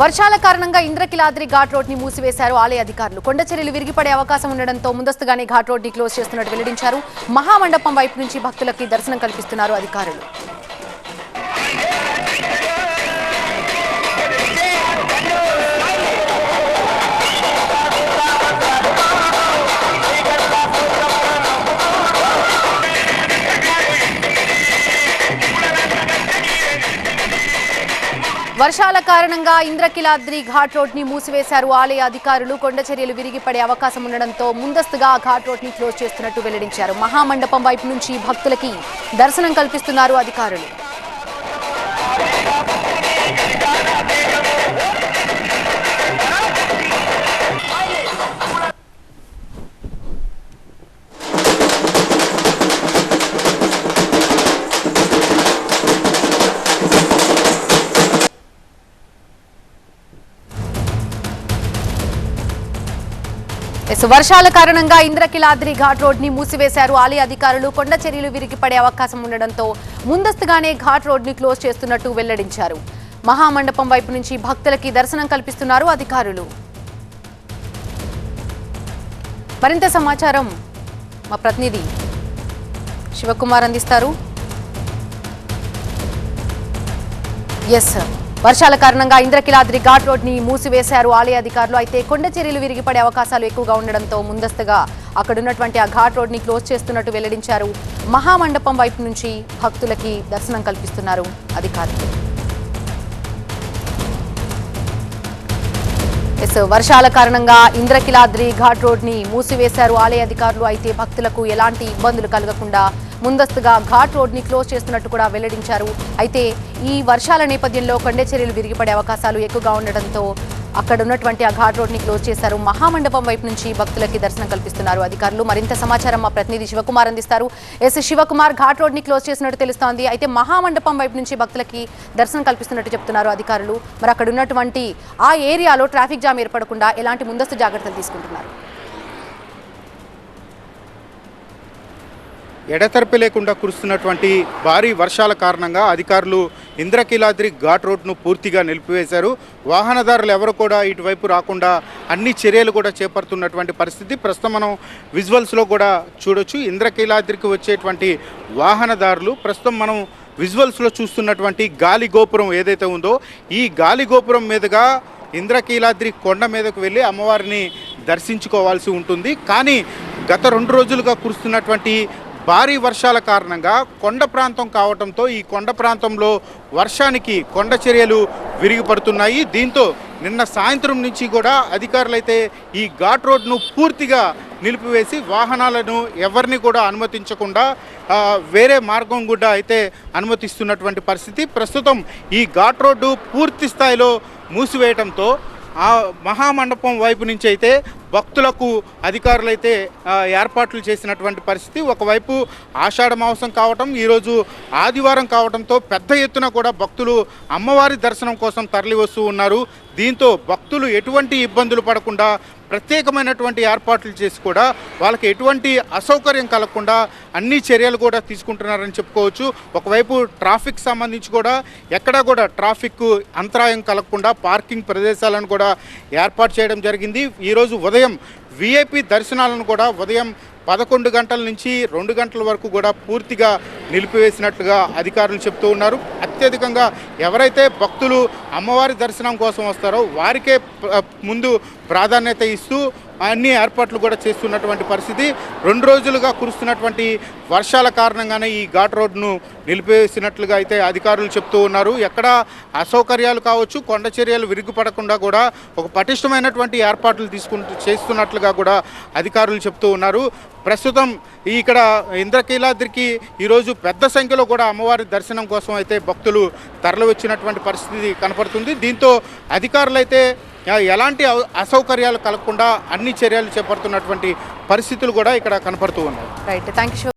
వర్షాల కారణంగా ఇంద్రకిలాద్రి ఘాట్ రోడ్ని మూసివేశారు ఆలయ అధికారులు. కొండ చర్యలు విరిగిపడే అవకాశం ఉండడంతో ముందస్తుగానే ఘాట్ రోడ్ని క్లోజ్ చేస్తున్నట్టు వెల్లడించారు. మహామండపం వైపు నుంచి భక్తులకి దర్శనం కల్పిస్తున్నారు అధికారులు. వర్షాల కారణంగా ఇంద్రకిలాద్రి ఘాట్ రోడ్ని మూసివేశారు ఆలయ అధికారులు. కొండ చర్యలు విరిగిపడే అవకాశం ఉండడంతో ముందస్తుగా ఘాట్ రోడ్ని క్లోజ్ చేస్తున్నట్టు వెల్లడించారు. మహామండపం వైపు నుంచి భక్తులకి దర్శనం కల్పిస్తున్నారు అధికారులు. ఎస్ వర్షాల కారణంగా ఇంద్రకిలాద్రి ఘాట్ రోడ్ని మూసివేశారు. ఆలయ అధికారులు కొండ చర్యలు విరిగిపడే అవకాశం ఉండడంతో ముందస్తుగానే ఘాట్ రోడ్ని క్లోజ్ చేస్తున్నట్టు వెల్లడించారు. మహామండపం వైపు నుంచి భక్తులకి దర్శనం కల్పిస్తున్నారు అధికారులు. మరింత సమాచారం మా ప్రతినిధి శివకుమార్ అందిస్తారు. ఎస్ వర్షాల కారణంగా ఇంద్రకిలాద్రి ఘాట్ రోడ్ని మూసివేశారు ఆలయ అధికారులు. అయితే కొండ చర్యలు విరిగిపడే అవకాశాలు ఎక్కువగా ఉండడంతో ముందస్తుగా అక్కడున్నటువంటి ఆ ఘాట్ రోడ్ని క్లోజ్ చేస్తున్నట్టు వెల్లడించారు. మహామండపం వైపు నుంచి భక్తులకి దర్శనం కల్పిస్తున్నారు అధికారులు. ఎస్ వర్షాల కారణంగా ఇంద్రకిలాద్రి ఘాట్ రోడ్ని మూసివేశారు. ఆలయ అధికారులు అయితే భక్తులకు ఎలాంటి ఇబ్బందులు కలగకుండా ముందస్తుగా ఘాట్ రోడ్ని క్లోజ్ చేస్తున్నట్టు కూడా వెల్లడించారు. అయితే ఈ వర్షాల నేపథ్యంలో కొండచెర్యలు విరిగిపడే అవకాశాలు ఎక్కువగా ఉండడంతో అక్కడ ఉన్నటువంటి ఆ ఘాట్ రోడ్ని క్లోజ్ చేశారు. మహామండపం వైపు నుంచి భక్తులకి దర్శనం కల్పిస్తున్నారు అధికారులు. మరింత సమాచారం మా ప్రతినిధి శివకుమార్ అందిస్తారు. ఎస్ శివకుమార్ ఘాట్ రోడ్ని క్లోజ్ చేసినట్టు తెలుస్తోంది. అయితే మహామండపం వైపు నుంచి భక్తులకి దర్శనం కల్పిస్తున్నట్టు చెప్తున్నారు అధికారులు. మరి అక్కడ ఉన్నటువంటి ఆ ఏరియాలో ట్రాఫిక్ జామ్ ఏర్పడకుండా ఎలాంటి ముందస్తు జాగ్రత్తలు తీసుకుంటున్నారు? ఎడతెరపి లేకుండా కురుస్తున్నటువంటి భారీ వర్షాల కారణంగా అధికారులు ఇంద్రకీలాద్రి ఘాట్ రోడ్ను పూర్తిగా నిలిపివేశారు. వాహనదారులు ఎవరు కూడా ఇటువైపు రాకుండా అన్ని చర్యలు కూడా చేపడుతున్నటువంటి పరిస్థితి. ప్రస్తుతం మనం విజువల్స్లో కూడా చూడొచ్చు. ఇంద్రకీలాద్రికి వచ్చేటువంటి వాహనదారులు ప్రస్తుతం మనం విజువల్స్లో చూస్తున్నటువంటి గాలి గోపురం ఏదైతే ఉందో ఈ గాలి గోపురం మీదుగా ఇంద్రకీలాద్రి కొండ మీదకు వెళ్ళి అమ్మవారిని దర్శించుకోవాల్సి ఉంటుంది. కానీ గత రెండు రోజులుగా కురుస్తున్నటువంటి భారీ వర్షాల కారణంగా కొండ ప్రాంతం కావడంతో ఈ కొండ ప్రాంతంలో వర్షానికి కొండ చర్యలు విరిగిపడుతున్నాయి. దీంతో నిన్న సాయంత్రం నుంచి కూడా అధికారులైతే ఈ ఘాట్ రోడ్ను పూర్తిగా నిలిపివేసి వాహనాలను ఎవరిని కూడా అనుమతించకుండా వేరే మార్గం కూడా అయితే అనుమతిస్తున్నటువంటి పరిస్థితి. ప్రస్తుతం ఈ ఘాట్ రోడ్డు పూర్తి స్థాయిలో మూసివేయడంతో ఆ మహామండపం వైపు నుంచి అయితే భక్తులకు అధికారులైతే ఏర్పాట్లు చేసినటువంటి పరిస్థితి. ఒకవైపు ఆషాఢ మాసం కావటం ఈరోజు ఆదివారం కావడంతో పెద్ద ఎత్తున కూడా భక్తులు అమ్మవారి దర్శనం కోసం తరలి వస్తూ ఉన్నారు. దీంతో భక్తులు ఎటువంటి ఇబ్బందులు పడకుండా ప్రత్యేకమైనటువంటి ఏర్పాట్లు చేసి కూడా వాళ్ళకి ఎటువంటి అసౌకర్యం కలగకుండా అన్ని చర్యలు కూడా తీసుకుంటున్నారని చెప్పుకోవచ్చు. ఒకవైపు ట్రాఫిక్ సంబంధించి కూడా ఎక్కడా కూడా ట్రాఫిక్ అంతరాయం కలగకుండా పార్కింగ్ ప్రదేశాలను కూడా ఏర్పాటు చేయడం జరిగింది. ఈరోజు ఉదయం ఉదయం విఐపి దర్శనాలను కూడా ఉదయం పదకొండు గంటల నుంచి రెండు గంటల వరకు కూడా పూర్తిగా నిలిపివేసినట్లుగా అధికారులు చెప్తూ ఉన్నారు. అత్యధికంగా ఎవరైతే భక్తులు అమ్మవారి దర్శనం కోసం వస్తారో వారికే ముందు ప్రాధాన్యత ఇస్తూ అన్ని ఏర్పాట్లు కూడా చేస్తున్నటువంటి పరిస్థితి. రెండు రోజులుగా కురుస్తున్నటువంటి వర్షాల కారణంగానే ఈ ఘాట్ రోడ్ను నిలిపేసినట్లుగా అయితే అధికారులు చెప్తూ ఉన్నారు. ఎక్కడ అసౌకర్యాలు కావచ్చు కొండ చర్యలు విరుగుపడకుండా కూడా ఒక పటిష్టమైనటువంటి ఏర్పాట్లు తీసుకుంటూ చేస్తున్నట్లుగా కూడా అధికారులు చెప్తూ ఉన్నారు. ప్రస్తుతం ఇక్కడ ఇంద్రకీలాద్రికి ఈరోజు పెద్ద సంఖ్యలో కూడా అమ్మవారి దర్శనం కోసం అయితే భక్తులు తరలి వచ్చినటువంటి పరిస్థితి కనపడుతుంది. దీంతో అధికారులైతే ఎలాంటి అసౌకర్యాలు కలగకుండా అన్ని చర్యలు చేపడుతున్నటువంటి పరిస్థితులు కూడా ఇక్కడ కనపడుతూ ఉన్నాయి. Right thank you